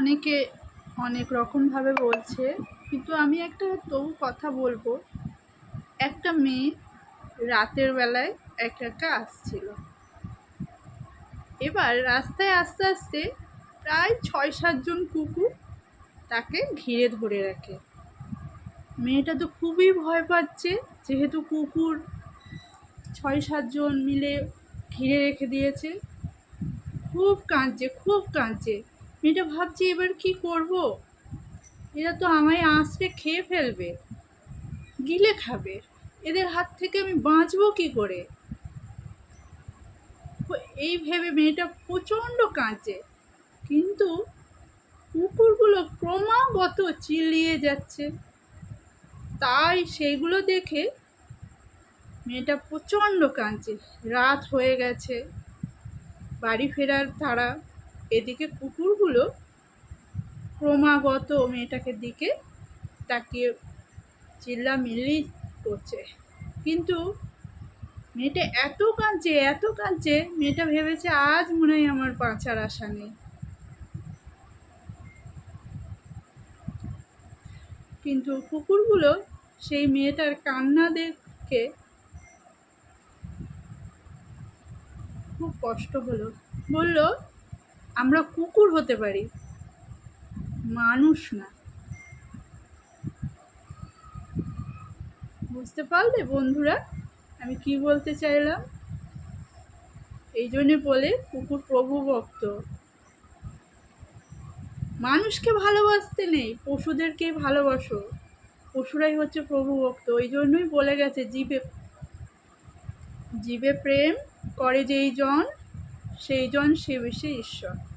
অনেকে অনেক রকমভাবে বলছে, কিন্তু আমি একটা তবু কথা বলব। একটা মেয়ে রাতের বেলায় একা একা আসছিল। এবার রাস্তায় আস্তে আস্তে প্রায় ছয় সাতজন কুকুর তাকে ঘিরে ধরে রাখে। মেয়েটা তো খুবই ভয় পাচ্ছে, যেহেতু কুকুর ছয় সাতজন মিলে ঘিরে রেখে দিয়েছে। খুব কাঁদছে খুব কাঁদছে। মেয়েটা ভাবছে এবার কি করব? এরা তো আমায় আঁচড়ে খেয়ে ফেলবে। গিলে খাবে। এদের হাত থেকে আমি বাঁচবো কি করে? এই ভেবে মেয়েটা প্রচণ্ড কাঁচে কিন্তু কুকুরগুলো ক্রমাগত চিলিয়ে যাচ্ছে। তাই সেইগুলো দেখে মেয়েটা প্রচণ্ড কাঁদছে। রাত হয়ে গেছে। বাড়ি ফেরার তারা এদিকে কুকুরগুলো ক্রমাগত মেয়েটাকে দিকে তাকিয়ে চিল্লামিল্লি করছে। কিন্তু মেয়েটা এত কাঁদছে এত কাঁদছে, মেয়েটা ভেবেছে আজ মনে হয় আমার বাঁচার আশা নেই। কিন্তু কুকুরগুলো সেই মেয়েটার কান্না দেখে খুব কষ্ট হলো। বলল আমরা কুকুর হতে পারি। মানুষ না। বুঝতে পারলে বন্ধুরা? আমি কি বলতে চাইলাম? এই জন্যে বলে কুকুর প্রভু ভক্ত। মানুষকে ভালোবাসতে নেই, পশুদেরকে ভালোবাসো। পশুরাই হচ্ছে প্রভু ভক্ত। ওই জন্যই বলে গেছে, জীবে জীবে প্রেম করে যেই জন, সেই জন সে বেশি ঈশ্বর।